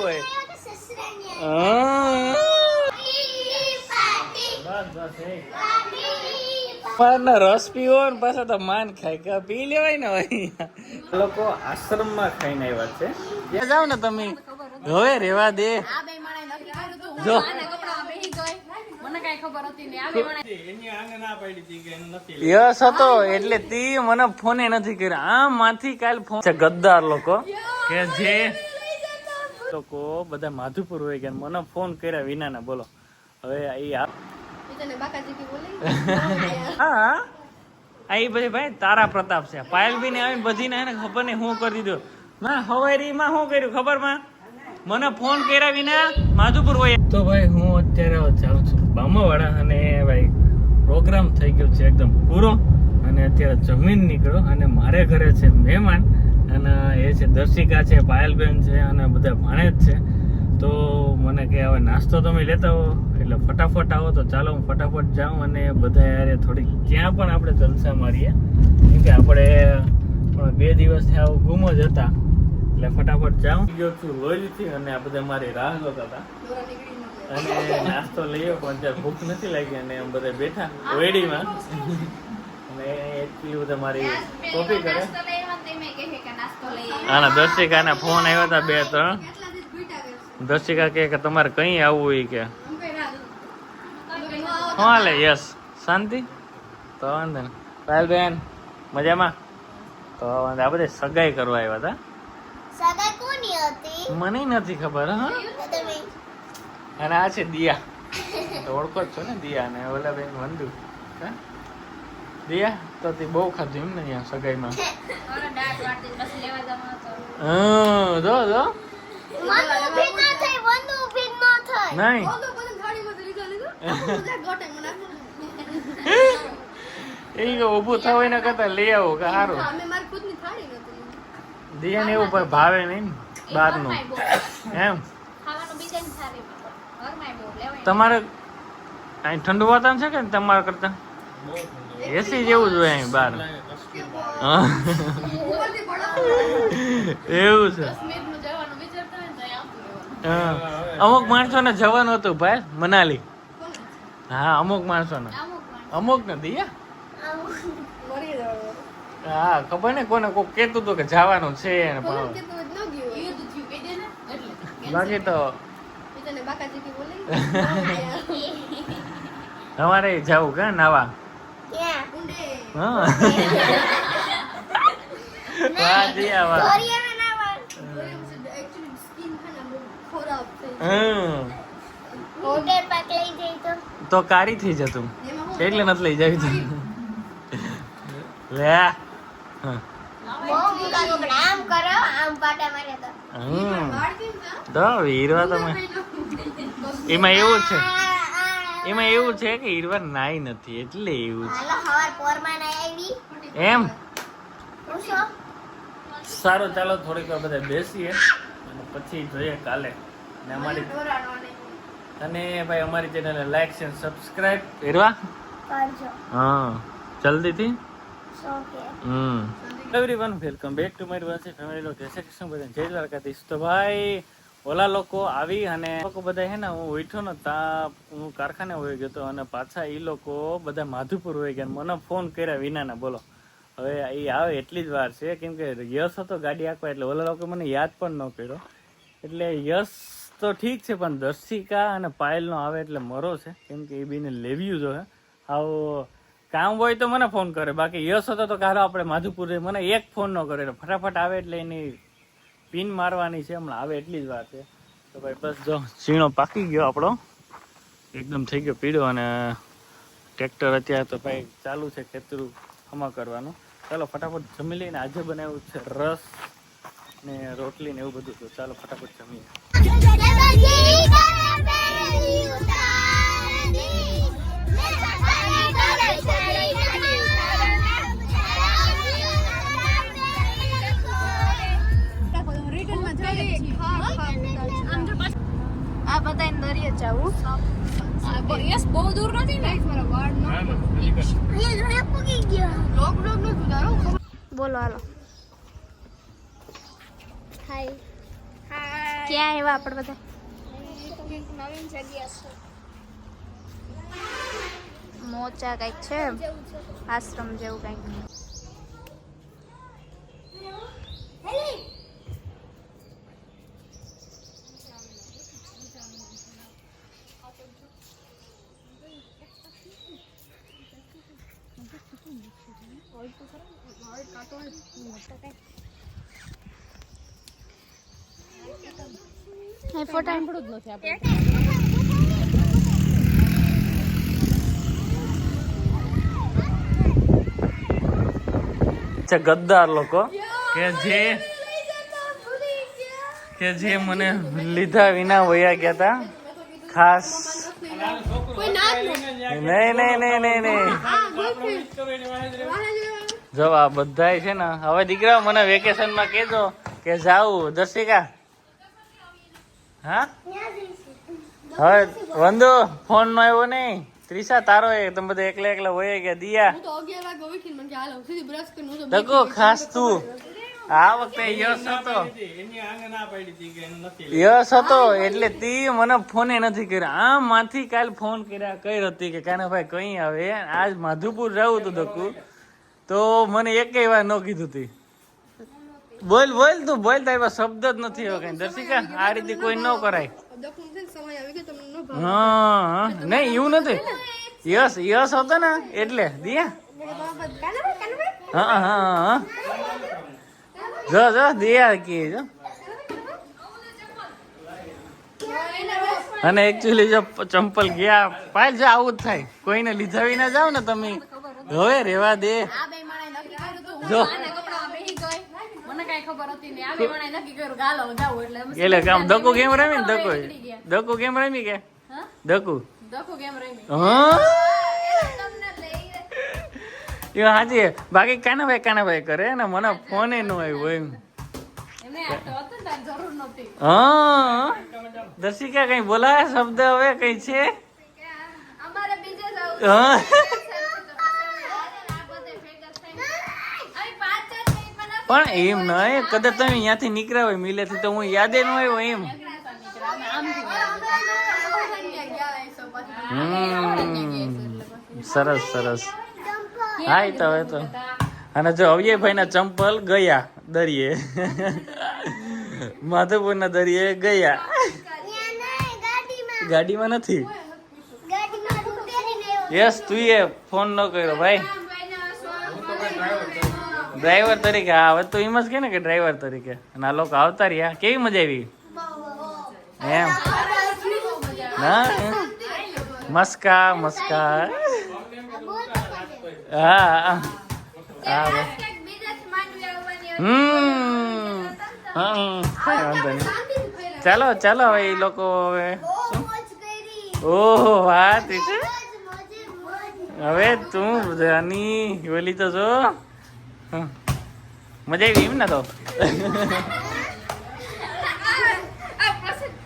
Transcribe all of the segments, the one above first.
હોય. હા. રસ પીવો ને પાછો તો માન ખાય કે પી લેવાય ને હોય લોકો આશ્રમમાં ખાઈને આવ્યા છે. ત્યાં જાવ ને તમે. હવે રેવા દે. જો. આના કપડામાં બેહી ગઈ મને કઈ ખબર હતી ને આ બે માણે યસ હતો એટલે તી મને ફોને નથી કર્યો. આમ માંથી કાલ ફોન છે ગદ્દાર લોકો. કે જે લોકો બધા માધુપુર હોય ગયા. મને ફોન કર્યા વિના ના બોલો. હવે એ હા. આ એ પછી ભાઈ તારા પ્રતાપ છે. પાયલ બી ને આવીને બધીને એને ખબર નહીં શું કરી દીધું. ના હવારીમાં શું કર્યું ખબરમાં? મને ફોન કર્યા વિના માધુપુર હોય. તો ભાઈ હું અત્યારે જાઉં છું. બામાવાડા અને ભાઈ પ્રોગ્રામ થઈ ગયો છે એકદમ પૂરો. અને અત્યારે જમીન નીકળ્યો અને મારે ઘરે છે મહેમાન. અને એ છે દર્શિકા છે પાયલબેન છે અને બધા ભાણેજ છે તો મને કે હવે નાસ્તો તમે લેતા હો એટલે ફટાફટ આવો તો ચાલો હું ફટાફટ જાઉં અને બધા યારે થોડીક ત્યાં પણ આપણે જલસા મારીએ. કેમ કે આપણે પણ બે દિવસથી આવું ગુમ જ હતા એટલે ફટાફટ જાઉં. ગયો છું લોહીથી અને આ બધા મારી રાહ જોતા હતા. અને નાસ્તો લઈએ પણ અત્યારે ભૂખ નથી લાગી અને એમ બધા બેઠા ઓયડીમાં. અને એટલી બધા મારી કોપી કરે. આવ્યા ને દર્શિકાના ફોન આવ્યા હતા બે ત્રણ? દર્શિકા કે તમારે કઈ આવવું હોય કે. શું હાલે? યસ. શાંતિ? તો વાંધો ને પાયલબેન મજામાં? તો વાંધો આ બધા સગાઈ કરવા આવ્યા હતા સગાઈ કોની હતી? મને નથી ખબર હા? અને આ છે દિયા. તો ઓળખો જ છો ને દિયા ને ઓલા બેન વંદુ હા? દિયા તો તે બહુ ખાધું એમ ને અહીંયા સગાઈમાં. હં, જો જો નહીં. એ કે ઊભું થવું એના કરતા લઈ આવો કે સારું હા, મેં મારી ખુદની થાળી નહોતી. દિયા ને એવું ભાવે નહીં બહારનું એમ. તમારે અહીં ઠંડુ વાતાવરણ છે કે તમારા કરતા એસી જેવું જ હોય અહીં બહાર હા. એવું છે. અમુક માણસોને જવાનું હતું ભાઈ મનાલી હા અમુક માણસોને અમુક નથી અમુક ને દિયા હા ખબર ને કોને કોઈ કહેતું હતું કે જવાનું છે ને. બાકી તો. તમારે જવું કે નાવા. હા. વાહ દિયા વાહ. દરિયામાં નાવા Actually, skin છે ને ખરાબ થઈ હમ. હોટેલ પાક લઈ જઈ તો. તો કારી થઈ જતું એટલે નથી લઈ જાવી તું. લે. હા. તો. હીરવા તમે. એમાં એવું છે. એમાં એવું છે કે હીરવા નાઈ નથી એટલે એવું હાલો હવાર પોરમાં ના આવી. છે એમ સારું ચાલો થોડીક વાર બધા બેસીએ. અને પછી જોઈએ કાલે. અને અમારી અને ભાઈ અમારી ચેનલને લાઈક છે સબસ્ક્રાઇબ હીરવા હા જલ્દીથી? Hmm. Everyone welcome back to મારી પાસે ફેમિલી નો જય શ્રી કૃષ્ણ બધા જય દ્વારકાધીશ. તો ભાઈ ઓલા લોકો આવી અને લોકો બધા હે ને, હું ઉઠ્યો ને તા હું કારખાને હોઈ ગયો હતો અને પાછા એ લોકો બધા માધુપુર હોઈ ગયા મને ફોન કર્યા વિનાના બોલો હવે એ આવે એટલી જ વાર છે, કેમ કે યશ હતો ગાડી આંકવા એટલે ઓલા લોકો મને યાદ પણ ન કર્યો એટલે યશ તો ઠીક છે, પણ દર્શિકા અને પાયલનો આવે એટલે મરો છે, કેમ કે એ બીને લેવ્યું જો હે આવો કામ હોય તો મને ફોન કરે, બાકી યશ હતો તો કારો આપણે માધુપુર. મને એક ફોન ન કરે એટલે ફટાફટ આવે એટલે એની પિન મારવાની છે, હમણાં આવે એટલી જ વાર છે. તો ભાઈ બસ જો, ઝીણો પાકી ગયો આપણો. એકદમ થઈ ગયો પીળો અને ટ્રેક્ટર અત્યારે તો ભાઈ ચાલુ છે ખેતરું હમા કરવાનું. ચાલો ફટાફટ જમી લઈને આજે બનાવ્યું છે રસ ને રોટલી ને એવું બધું. તો ચાલો ફટાફટ જમીએ. હાય હાય ક્યાં આવ્યા આપણે બધા નવીન જગ્યા છે મોચા કંઈક છે આશ્રમ જેવું કંઈક ફોટા છે ગદ્દાર લોકો. કે જે કે જે મને લીધા વિના વયા ગયા હતા ખાસ નહીં. નહીં નહીં નહીં નહીં જો આ બધાય છે ને હવે દીકરા મને વેકેશનમાં કેજો કે જાઉં. દર્શિકા હા? હવે વંદો ફોન નો આવ્યો નહીં. ત્રીસા તારો એ તમે બધા એકલા એકલા હોય ગયા દિયા. કે તો તકો ખાસ તું. આ વખતે યશ હતો. યશ હતો એટલે તી મને ફોને નથી કર્યો. આમ માંથી કાલ ફોન કર્યા કઈ હતી કે કાને ભાઈ કઈ આવે? આજ માધુપુર જવું હતું દકુ તો મને એકેય વાર ન કીધું તી. બોલ બોલ તું બોલ તારી પાસે શબ્દ જ નથી હવે કઈ. દર્શિકા આ રીતે કોઈ ન કરાય. હા. નહીં એવું નથી. યસ યસ હતો ને એટલે. દિયા? હા હા હા જો જો દિયા કે જો. અને એકચ્યુઅલી જો ચંપલ ગયા પાલ જો આવું જ થાય. કોઈને લીધા વિના જાવ ને તમે. હવે રેવા દે. જો હું આના કપડામાં બેહી ગઈ મને કઈ ખબર હતી નક્કી કર્યું જાવ એટલે એટલે કામ ધક્કો ગેમ રમી ને નીકળી ધક્કો ગેમ રમી કે? હા? દકુ ગેમ રમી. હા? એ હાજી બાકી કાનાભાઈ કાનાભાઈ કરે? ને મને ફોને ન આવ્યો એમ. હા? દર્શિકા કઈ બોલાવે? શબ્દ હવે કઈ છે? અમારે બીજે જવું હા? પણ એમ નહીં કદાચ તમે અહીંયાથી નીકળ્યા હોય મિલેથી તો હું યાદે ન આવ્યો એમ. સરસ સરસ. હા એ તો હવે તો. અને જો અવયભાઈ ના ચંપલ ગયા દરિયે. માધવપુર ના દરિયે ગયા. ગાડીમાં નથી? યસ તું એ ફોન ન કર્યો ભાઈ. ડ્રાઈવર તરીકે હા હવે તો એમ જ કે ને કે ડ્રાઈવર તરીકે. અને આ લોકો આવતા રહ્યા. કેવી મજા આવી? એમ. ના મસ્કા મસ્કા. હા હા. હમ. હમ વાંધો નહીં. ચાલો ચાલો હવે એ લોકો હવે. ઓહો વાત હવે તું બધાની ઓલી તો જો. મજા આવી એમ ને તો?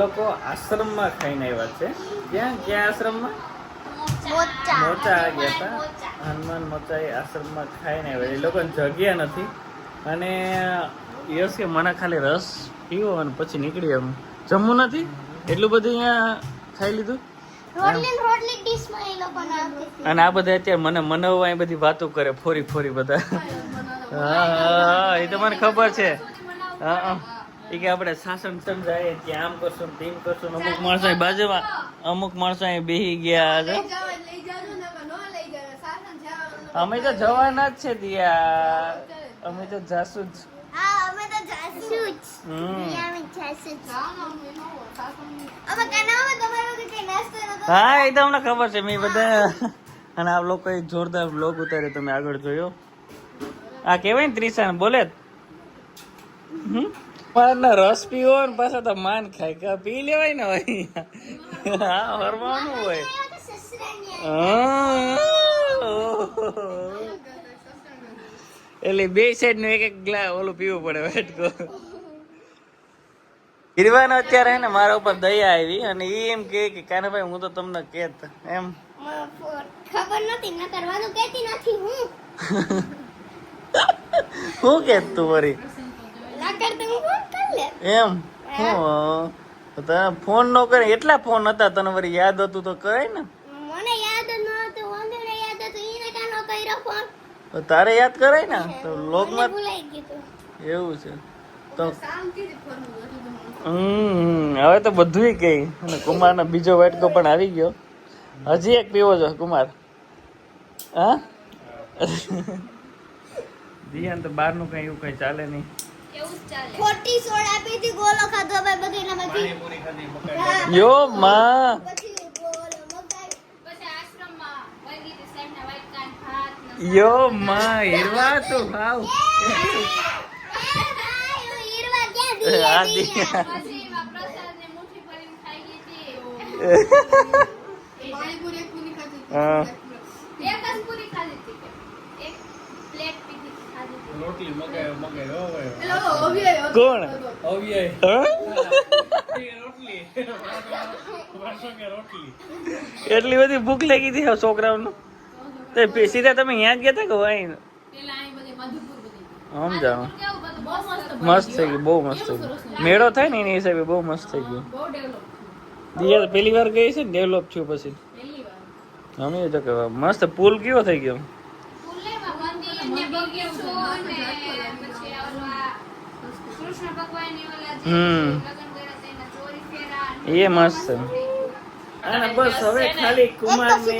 લોકો આશ્રમમાં ખાઈને આવ્યા છે. ક્યાં ક્યાં આશ્રમમાં? મોચા. ગયા હતા. હનુમાન મોચા એ આશ્રમમાં ખાઈને આવ્યા. એ લોકોને જગ્યા નથી. અને યસ કે મને ખાલી રસ પીવો અને પછી નીકળી એમ જમવું નથી? એટલું બધું અહીંયા ખાઈ લીધું? અને આ બધા અત્યારે મને મનાવવા એ બધી વાતો કરે ફોરી ફોરી બધા. હા એ તો મને ખબર છે. હા. એ કે આપણે શાસન સમજાય ત્યાં આમ કરશું તેમ કરશું અમુક માણસો અહીં બાજુમાં અમુક માણસો અહીં બેહી ગયા છે. અમે તો જવાના જ છે દિયા. અમે તો જવાના જ અમે તો જાસુ જ હમ. હા એ તો અમને ખબર છે. મેં બધા અને આ લોકો જોરદાર બ્લોગ ઉતાર્યો તમે આગળ જોયો. આ કેવાય ને ત્રિશાન બોલે જ. હમ? પણ ના રસ પીવો ને પાછા તો માન ખાય કે પી લેવાય ને હોય હા ફરવાનું હોય. હા. એટલે બે સાઈડનું એક એક ગ્લાસ ઓલું પીવું પડે વેટકો. હીરવાનો અત્યારે હે ને મારા ઉપર દયા આવી અને એ એમ કે કે કાનાભાઈ હું તો તમને કેત એમ. ખબર નથી ન કરવાનું કેતી નથી હું. હું કેત તું વરી? ના કરતે હું ફોન કરી લે. એમ? હું? તો ફોન નો કરે એટલા ફોન હતા તને વળી યાદ હતું તો કહે ને. મને યાદ ન હતું વાંધો યાદ હતું એને કાનો કર્યો ફોન. તો તારે યાદ કરાય ને? તો મને લોકમાં ભૂલાઈ ગયું એવું છે. તો શાંતિથી ફોન હમ હવે તો બધુંય કઈ અને કુમારનો બીજો વાટકો પણ આવી ગયો. હજી એક પીવો છો કુમાર? હા? દિયાન તો બહારનું કઈ એવું કઈ ચાલે નહીં. એવું જ ખોટી સોડા પીધી ગોલો ખાધો ભાઈ બગીનામાંથી યો માં. યો માં હીરવા તો ભાવ હીરવા ક્યાં દીએ આ દીએ? દિયા પછી એમાં પ્રસાદને મુઠ્ઠી ભરીને ખાઈ લીધી પાણીપુરી એક પૂરી ખાધી હા. એક જ પૂરી. ખાધી હતી કે? એક પ્લેટ પીધી ખાધી હતી. રોટલી મગાય મગાય હવે. પેલો ઓલો અવ્યય હતો. કોણ? એટલી બધી ભૂખ લાગી હતી છોકરાઓનું છોકરાઓને. તો સીધા તમે અહીંયા જ ગયા હતા કે અહીં સમજાવો મસ્ત થઈ ગયું બહુ મસ્ત થઈ ગયું મેળો થાય ને એની હિસાબે બહુ મસ્ત થઈ ગયું. બહુ ડેવલપ દિયા તો પહેલી વાર ગઈ છે ને ડેવલપ થયું પછી. પહેલી વાર અમે તો કહેવા મસ્ત પુલ કેવો થઈ ગયો? હમ. એ મસ્ત. અને બસ હવે ખાલી કુમાર ને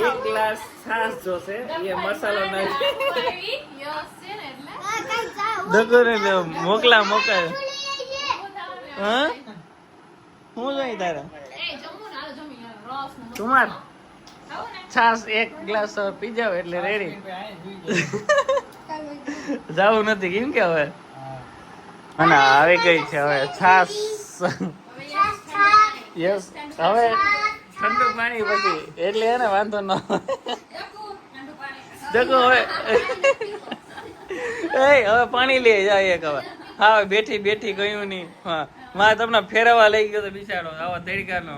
એક ગ્લાસ છાસ જોશે એ મસાલો નાખી એવી યસ છે ને એટલે હા, કાંઈ ને મોકલા મોકલ. હ. હા જોઈ તારે? કુમાર છાસ એક ગ્લાસ પી જાવ એટલે રેડી જવું નથી કેમ કે હવે? અને આવી ગઈ છે હવે છાસ. યસ હવે ઠંડુ પાણી પછી. એટલે એને વાંધો ન જગો હવે. એ હવે પાણી લઈ જાય એક હવે. હા બેઠી બેઠી ગયું નહીં. હા. માં તમને ફેરવા લઈ ગયો તો બિચારો, આવા તડકાનો.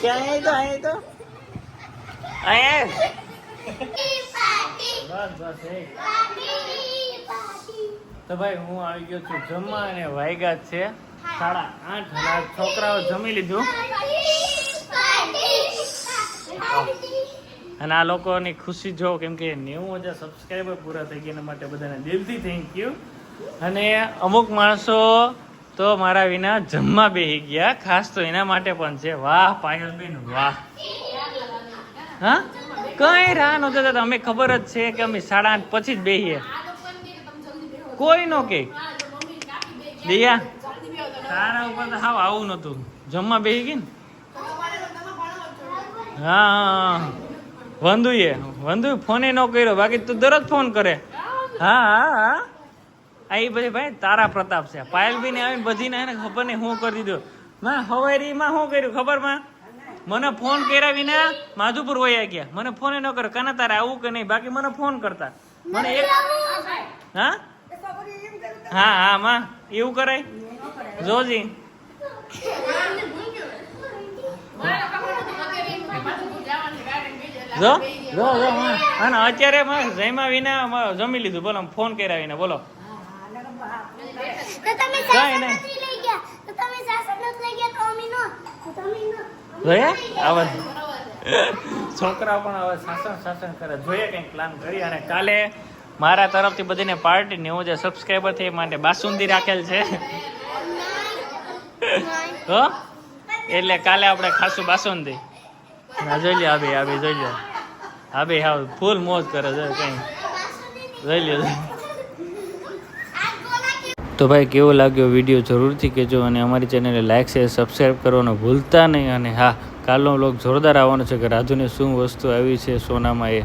ક્યાં અહીં તો? અહીં તો? અહીંયા બસ બસ, એ. તો ભાઈ, હું આવી ગયો છું જમવા અને વાયગા છે. સાડા આઠ છોકરાઓ જમી લીધું. અને આ લોકોની ખુશી જો કેમ કે નેવું હજાર સબસ્ક્રાઈબર પૂરા થઈ ગયા એના માટે બધાને દિલથી થેન્ક યુ અને અમુક માણસો તો મારા વિના જમવા બેસી ગયા, ખાસ તો એના માટે પણ છે. વાહ, પાયલબેન, વાહ. હા? કઈ રાહ નહોતા થતા અમે ખબર જ છે કે અમે સાડા આઠ પછી જ બેસીએ કોઈ નો કે. દિયા, તારા ઉપર તો હાવ આવું નતું. જમવા બેસી ગઈ ને? હા હા. વંદુએ વંદુ ફોને ન કર્યો, બાકી તું દરરોજ ફોન કરે. હા હા હા. આ એ બધી ભાઈ તારા પ્રતાપ છે. પાયલબીને આવીને બધીને એને ખબર નહીં શું કરી દીધું. માં હવારીમાં શું કર્યું ખબરમાં? મને ફોન કર્યા વિના માધુપુર વયા ગયા. મને ફોન ન કર્યો. કાના તારે આવું કે નહીં? બાકી મને ફોન કરતા. મને એક હા? હા હા, માં, એવું કરાય? જોજી. જો જો જો અને અત્યારે મેં જમ્યા વિના જમી લીધું. બોલો ફોન કર્યા વિના બોલો. કાંઈ નો નો. છોકરા પણ હવે શાસન શાસન કરે. જોઈએ કંઈક પ્લાન કરી અને કાલે મારા તરફથી બધીને પાર્ટી નેવું જે સબસ્ક્રાઈબર થઈ માટે બાસુંદી રાખેલ છે. હો? એટલે કાલે આપણે ખાસું બાસુંદી. ના, જોઈ લે આબી આબી, જોઈ લે આબી હા ફૂલ મોજ કરે છે, કઈ. જોઈ લ્યો તો ભાઈ, કેવો લાગ્યો વીડિયો? જરૂરથી કહેજો અને અમારી ચેનલને લાઇક શેર સબસ્ક્રાઈબ કરવાનો ભૂલતા નહીં. અને હા, કાલનો વ્લોગ જોરદાર આવવાનો છે કે રાજુને શું વસ્તુ આવી છે સોનામાં એ.